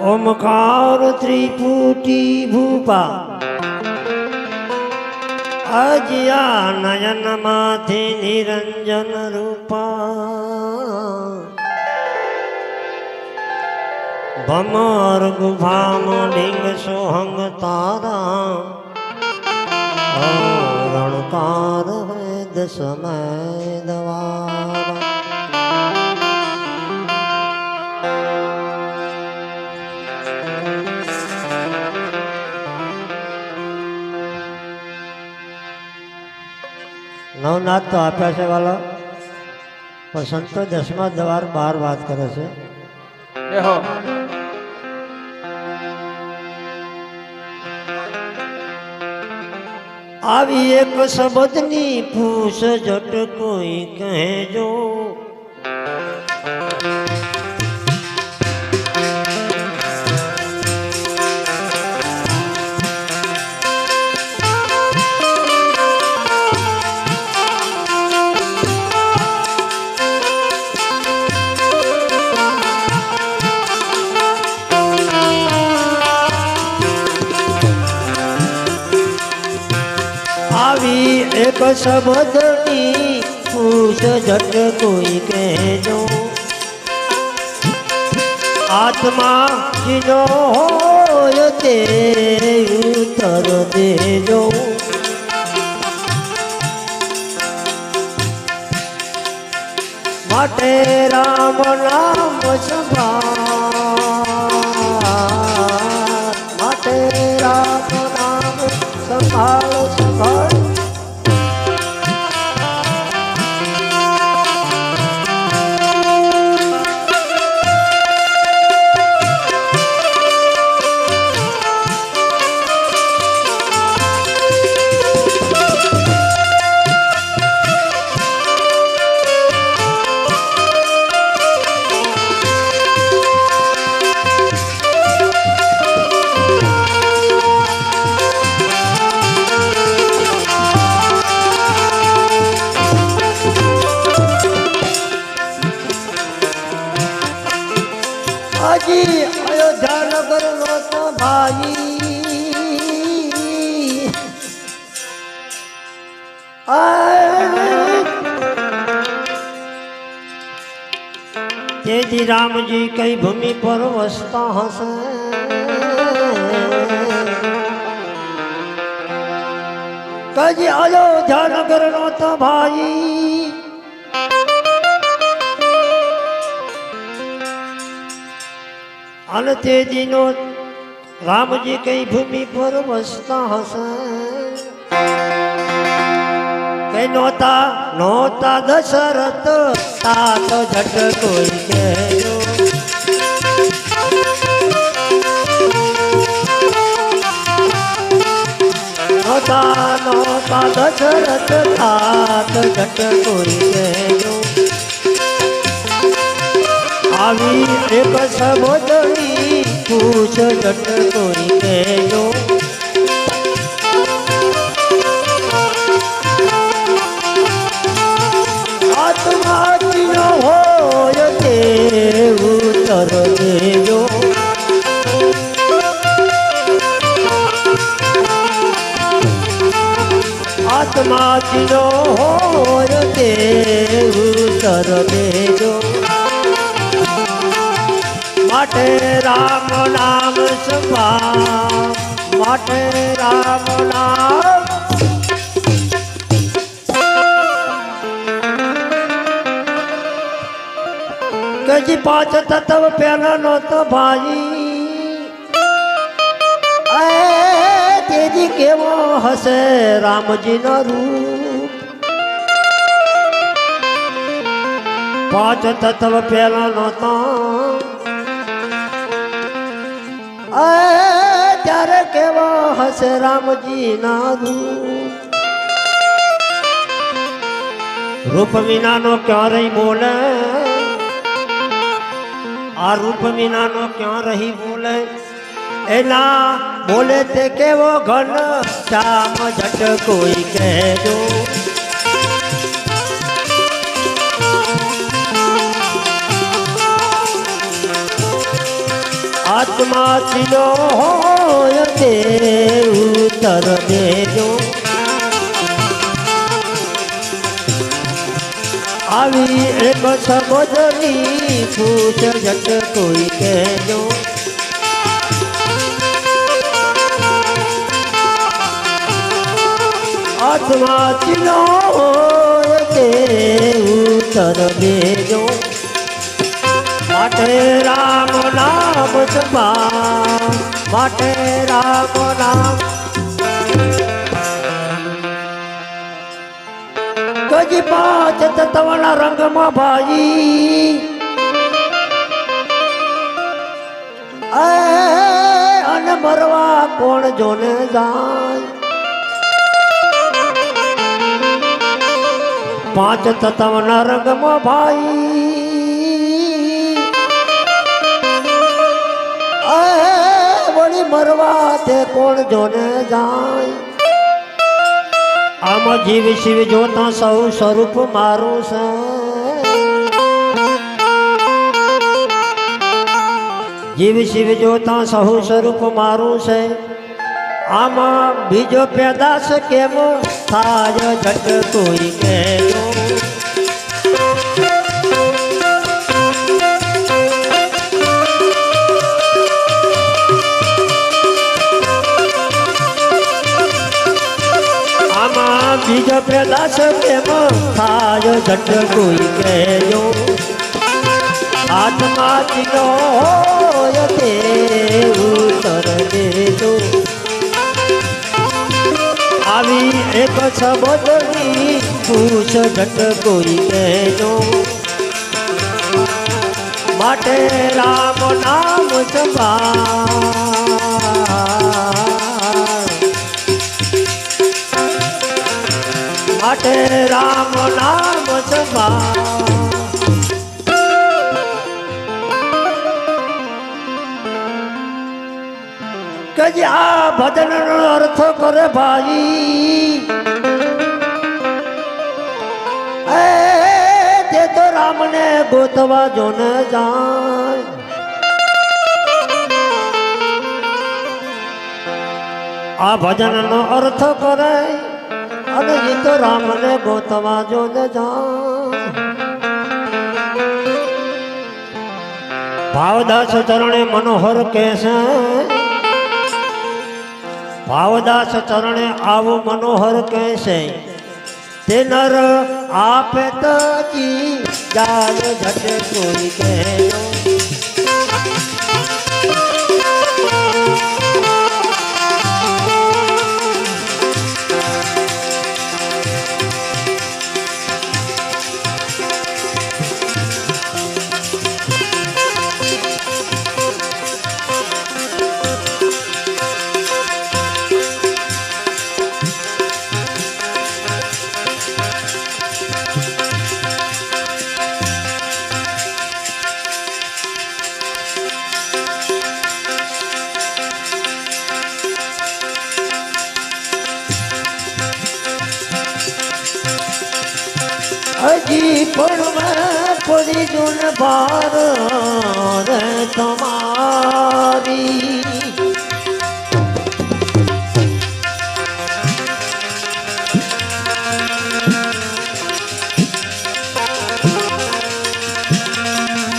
ઓમકાર. ત્રિપુટી ભૂપા. અજયા નયન માથે નિરંજન રૂપા ભમર ગુફામ ડીંગ સોહંગ તારા રણકાર વેદ સમય દવારા નવનાથ તો આપ્યા છે વાલો. પણ સંતો દસમા દ્વાર બાર વાત કરે છે. આવી એક શબ્દની પૂછ જટ કોઈ કહેજો. શબ્દની પૂછ જટ કોઈ કહેજો. આત્મા જીનો હોય તે ઉત્તર દેજો. માટે રામ નામ સંભાળ તો ભાઈ તેજી રામજી કઈ ભૂમિ પર વસતા હશે? કજી અયોધ્યા નગર નો તો ભાઈ. અને તેજીનો રામજી કઈ ભૂમિ પર વસતા હશે? કઈ નોતા નોતા દશરથ તા તો જટ કોઈ કહેજો નોતા નોતા દશરથ તા તો જટ કોઈ કહેજો આવી એક સબોદની પૂછ જટ કોઈ કહેજો આત્માજીનો હોય તે ઉત્તર દેજો. આત્માજીનો હોય તે દેજો. માટે રામ નામ સંભા માટે રામ નામ. કજી પાંચ તત્વ પેલા નો તો ભાઈ તેજી કેવો હશે રામજી નો રૂપ? પાંચ તત્વ પેલા નો તો એ ત્યારે કેવો હશે રામજી ના રૂપ વિનાનો ક્યારેય બોલે? આ રૂપ વિનાનો ક્યાં રહી બોલે? એના બોલે તે કેવો ઘન? શ્યામ જટ કોઈ કહેજો. ચીલો હોય તે ઉતર દેજો. આવી એક સમજની પૂછ જટ કોઈ કહેજો. આત્મા હોય તે ઉતર દેજો. માટે રામ નામ જપા, માટે રામ નામ. કજી પાંચ તત્વના રંગમાં ભાઈ અને મરવા કોણ જોને જાય? પાંચ તત્વના રંગમાં ભાઈ. વળી મરવા તે કોણ જોને જાય? આમ જીવ શિવ જોતા સૌ સ્વરૂપ મારું છે. જીવ શિવ જોતા સહુ સ્વરૂપ મારું છે. આમાં બીજો પેદાશ કેમ થાય જટ કોઈ કહેજો બીજો પેદાશ કેમ થાય ઘટ કોઈ કહેજો ચીલો હોય તે ઉત્તર દેજો. આવી એક સબોધની પૂછ ઘટ કોઈ કહેજો માટે રામ નામ જપા. માટે રામ નામ જપા. કે આ ભજન નો અર્થ કરે ભાઈ. એ, તે તો રામને ગોતવા જોને જાય. આ ભજન નો અર્થ કરે અને એ તો રામને ગોતવા જો ભાવદાસ ચરણે મનોહર કહેશે, ભાવદાસ ચરણે આવું મનોહર કહેશે તે નર આપે તજી જાલ જટે કોઈ કહેજો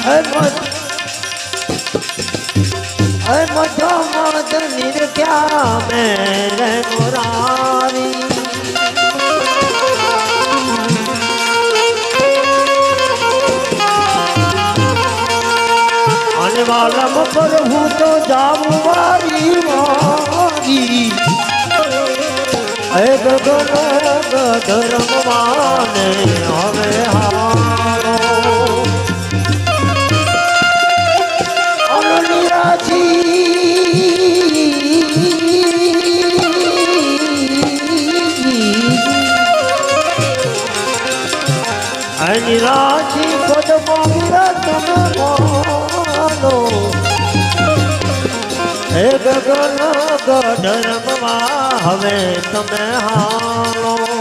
હે હે મધો મદ નિર્ગ્યા મેં મુરારી. વાલમ પર હું તો જાઉં મારી મારી એ ગગન ગધર્મ માને હવે હારો. ગયો લોગો ધર્મમાં હવે તમે હાલો.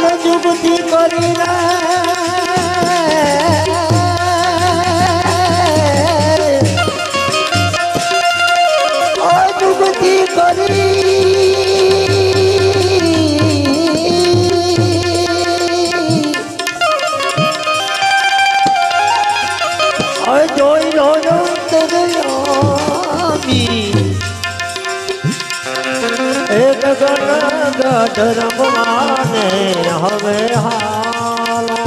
અલ જુગતી રમવાને હવે હાલો.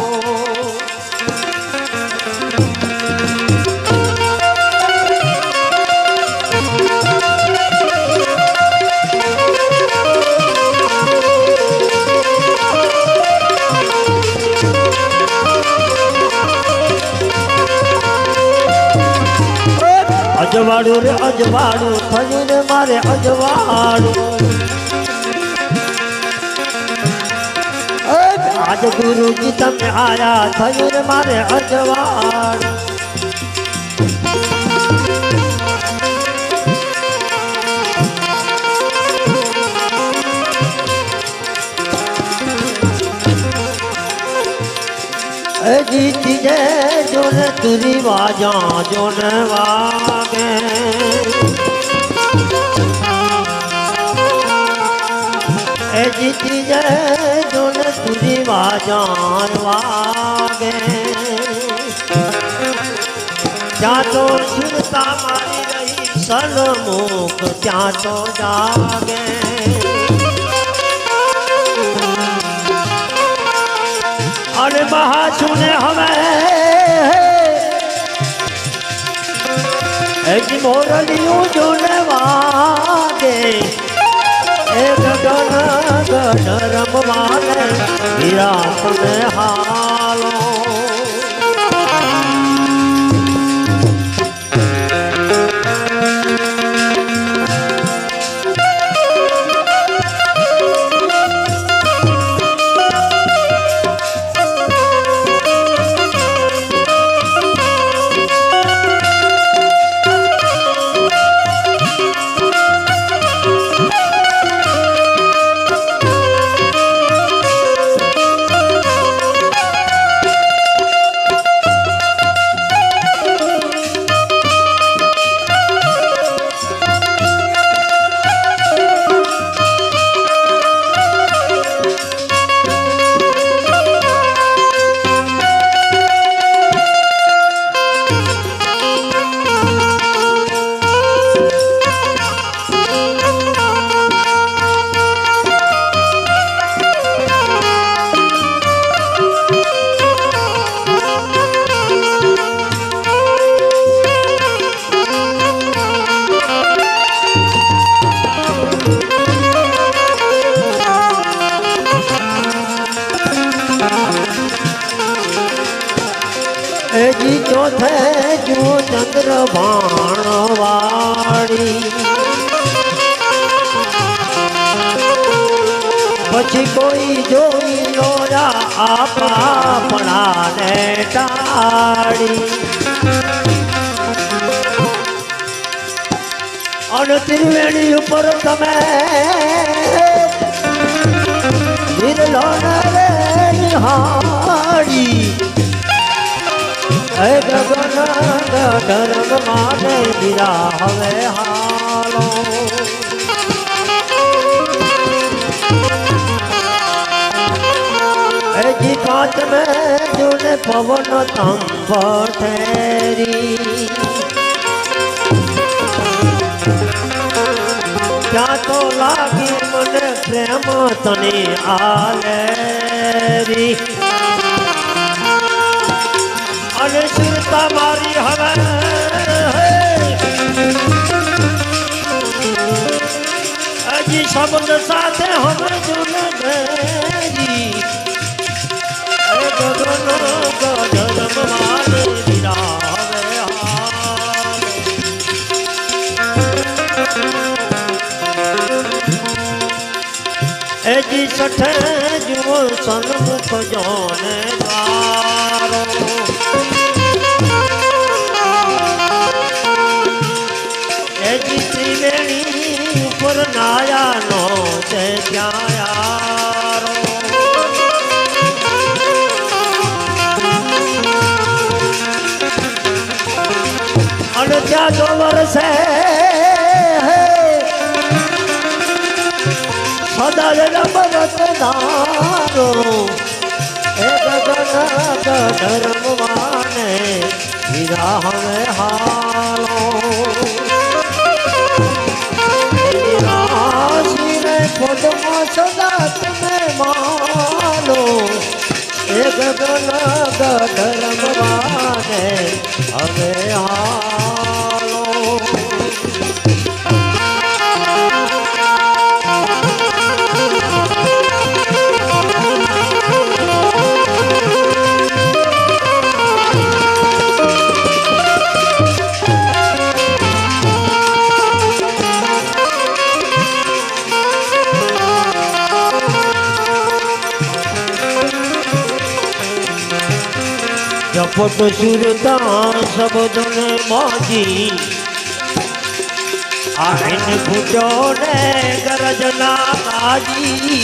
અજવાળું રે અજવાળું થયું ને મારે અજવાળું. આજ ગુરુજી તમે આયા થયું રે મારે અજવાળ. જીતી જે જોને તુરી વાજા જોને વાગે. જીતી જે જોને તુરી વાજા વાગે ત્યાં તો ચિંતા મારી રહી સન્મુખ ત્યાં તો જાગે. અને મહાસુને હવે એક મોરલિયું જોને વાગે. એક ગણ ગણ રમવાને વિરામ હાલો. ત્રિવેણી ઉપર તમે. વિરલો રે નિહાળી. હે ગગન ગઢરંગ માને દીરા હવે હાલો. હે પાંચ મેં જોને પવન તંબ ઠેરી ત્યાં તો લાગી મને પ્રેમ તને આલેરી અને સુરતા મારી હવે હજી શબ્દ સાથે હવે જુન ગેરી એ ગગન સઠે જુઓ સન્મુખ જોને રમત ધારો એ ગગન ધર્મવાને હીરા હવે હાલો રાશિને પદમાં સદા તમે એ ગગન ધર્મવાને ઝપટ સુરતા સબદન માજી આઈન ફૂટો ને ગરજના કાજી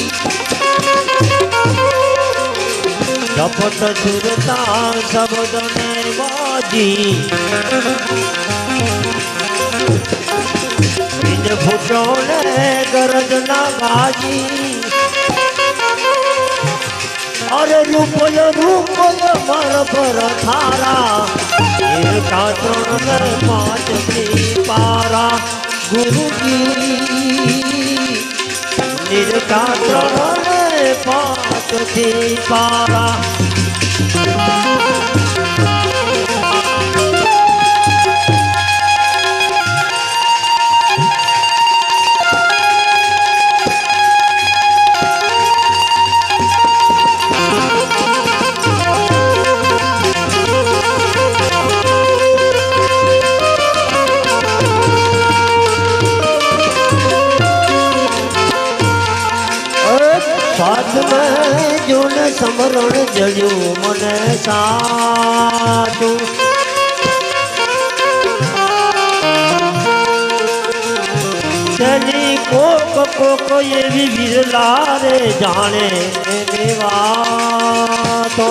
ડપટ સુરતા સબદન માજી ફૂટો ને ગરજના કાજી અરે રૂપય રૂપય મર પર થારા એકા ત્રણ ને પાંચથી પારા. ગુરુજી નિર્કાચણ ત્રણ પાંચથી પારા. જોને સમરણ મને સાચું. તેની કોક કોક એવી વિરલા રે જાણે એની વાતો.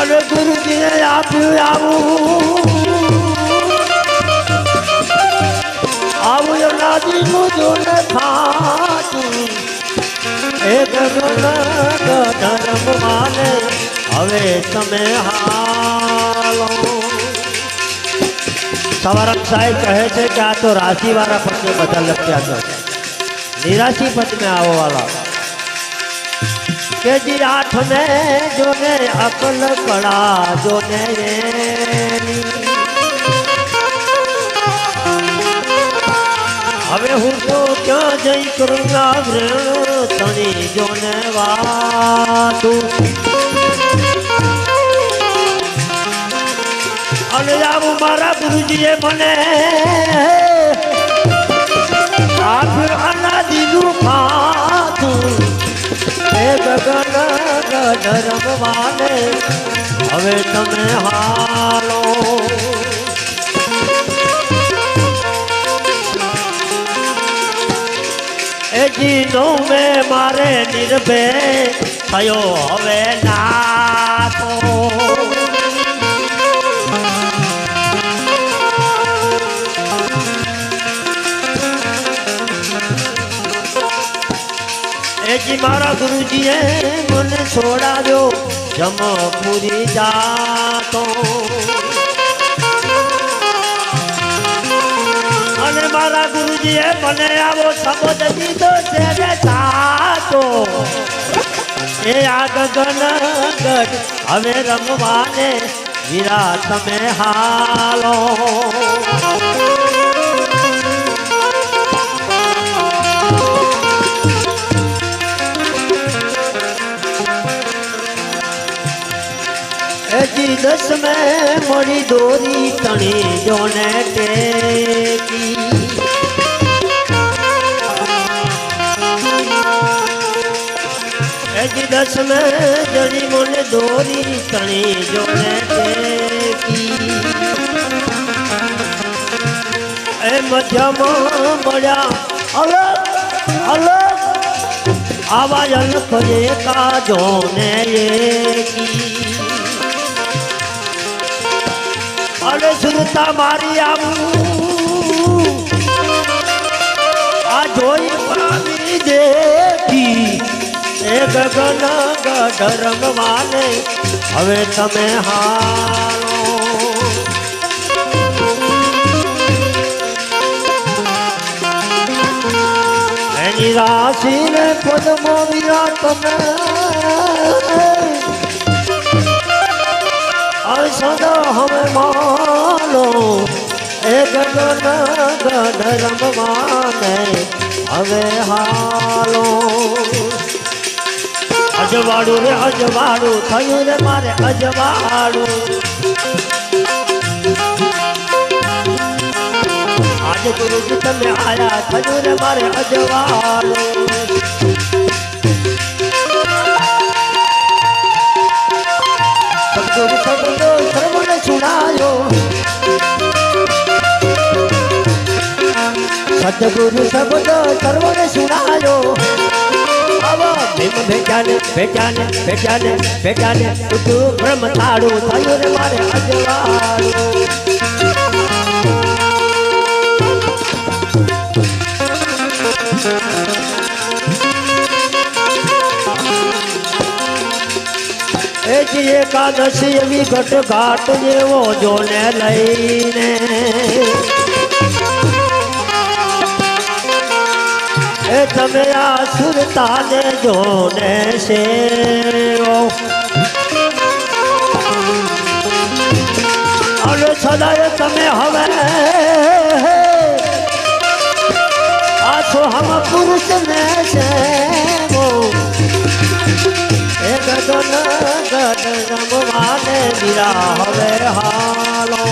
અરે ગુરુજીને આપ્યું આવું. હવે તમે હાલો સવારક સાહેબ કહે છે કે આ તો રાશિ વાળા પદને બધા લખ્યા છે નિરાશી પત્ની में આવો વાળા કે જી આઠ ને જોને અકલ કળા જોને હવે હું તો ક્યાં જઈ કરુંગા વ્રણ તણી જોને વાતું અને આવું મારા ગુરુજીએ મને અનાદિનું ખાતું એ ગગન ધર્મવાને હવે તમે હાલો. જીનો મેં મારે નિર્ભે થયો હવે નાતો. એજી મારા ગુરુજીએ મને છોડાવ્યો જમપુરી જાતો. મારા ગુરુજીએ મને આવો શબ્દ દીધો છે રે સાચો. એ આ ગગન ગઢ હવે રમવાને વીરા તમે હાલો. હજી દસ મેં દોરી તણી જોને ટેકી. દસ મેં જડી મને દોરી તણી જોને ટેકી એ મધ્યમાં મળ્યા અલગ અલગ આવા અલગ એકા જોને એકી. અરે સુરતા મારી આવું આ જોઈ દેખી એ ગગન ગઢ હવે તમે હારો. એની રાશિને પદમો વિરા તમે સદા હવે માનો, એ ગગન ગઢ રમવાને હવે હાલો. અજવાળું રે, અજવાળું. થયું રે મારે અજવાળું. આજે ગુરુજી તમે આયા, થયું રે મારે અજવાળું. સદગુરુ શબ્દો સર્વને સુણાયો. સદગુરુ શબ્દો સર્વને સુણાયો. આવો ભીમ ભેજાને ભેજાને ભેજાને ભેજાને તું બ્રહ્મ તાળું થયું રે મારે અજવાળું. એકાદશી એવી ઘટ ઘાટ જેવો જોને લઈને. એ તમે આ સુરતાને જોને સેવો અને સદાય તમે હવે આછો હમ પુરુષને સેવો એ ગગન ગઢ રમવાને મીરા હવે હાલો.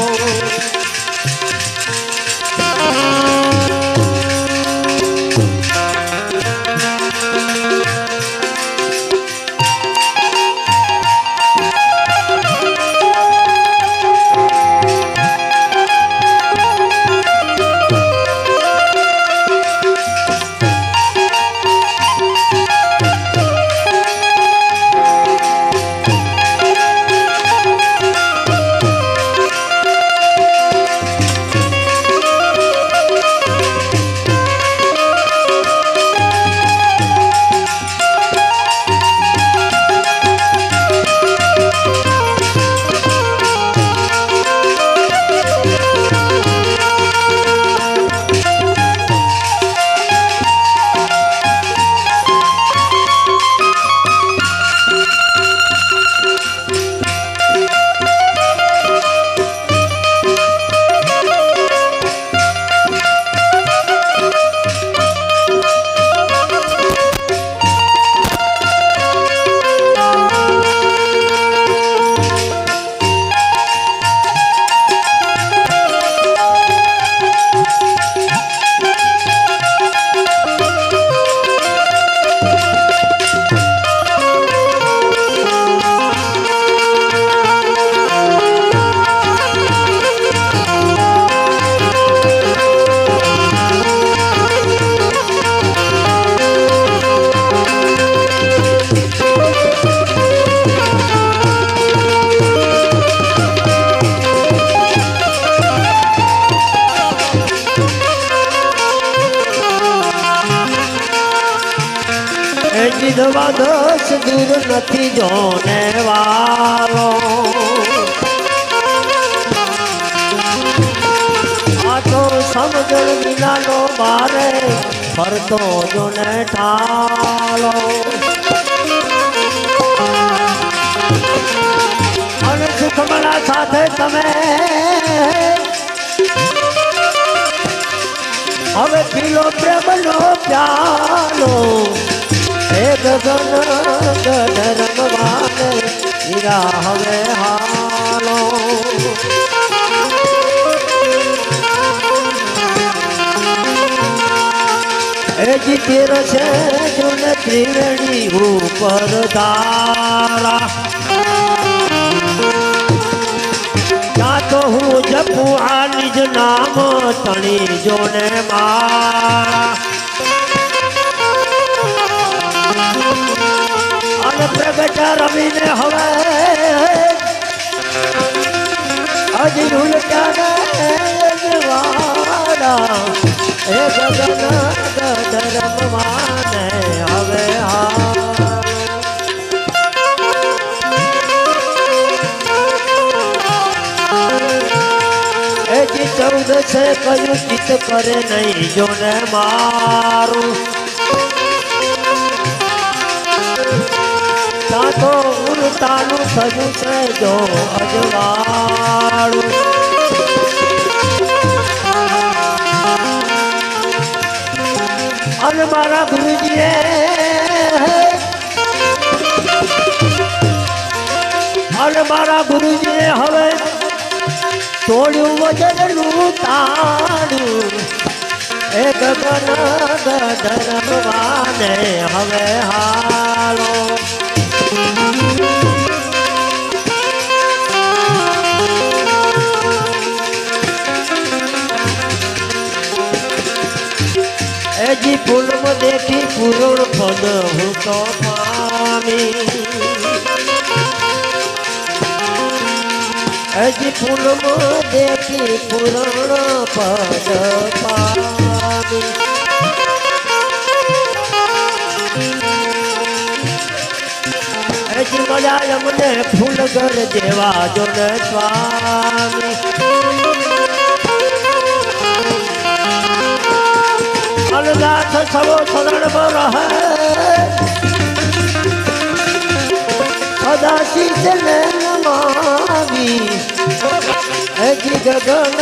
નથી જોને વાલો. આ તો સમજણ વિનાનો મારે ફરતો જોને ઠાલો. અને સુખમણા સાથે તમે હવે પીલો પ્રેમનો પ્યાલો. હે ગગન ગઢ રમવાને હીરા હવે હાલો એ જીતેર છે જુન ત્રિવેણી ઉપર તારા ત્યાં તો હું જપું આ નિજ નામ તણી જોને મારા. પ્રગટ રમીને હવે હજી ઉલટા વાડા એ ગગન ગગન રમવાને હવે હા ચૌદ છે, કયું ચિત કરે નહીં, જોને મારું. ત્યાં તો ઉલટાનું થયું છે જો અજવાળું અને મારા ગુરુજીએ અને મારા ગુરુજીએ હવે તોડ્યું વજનનું તાળું એ ગગન ગધરવાને હવે હાલો એજી ફૂલમાં દેખી પૂરણ પદ હું તો પામી. હજી ફૂલમાં દેખી પૂરણ પદ પામી. મળ્યા મને ફૂલ ઘર જેવા જો ને સ્વામી. અલગાથ સવો શરણ રહે સદાશીષ ને નમાવી. હજી ગગન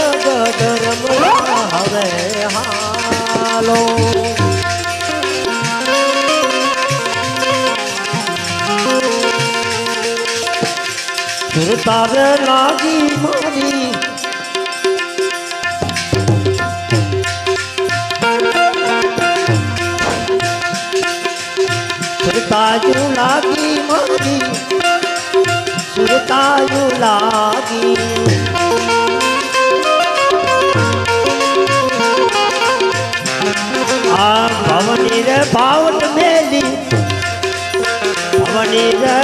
ગગરમવા હવે હાલો. સુરતારે લાગી મારી સુરતાયુ લાગી મારી સુરતાયુ લાગી રે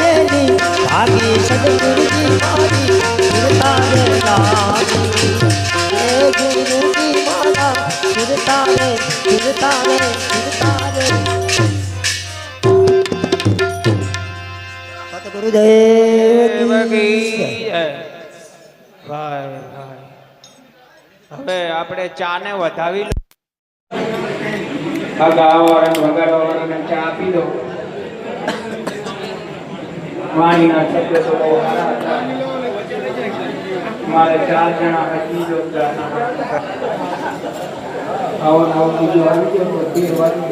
મેલી ભાગી સદગુરુજી મારી સુરતારે લાગી. એ ગુરુજી મારા સુરતારે સુરતારે સુરતારે સતગુરુદેવ કી જય. ભાઈ ભાઈ. હવે આપણે ચા ને વધાવી લો. આ ગાવાવાળાને વગાડવાવાળાને ચા આપી દો. વાણીના શબ્દ તો બહુ સારા હતા. મારે ચાર જણા હજી જોરદાર આવો ને આવો બીજું આવી ગયો બધી વાળી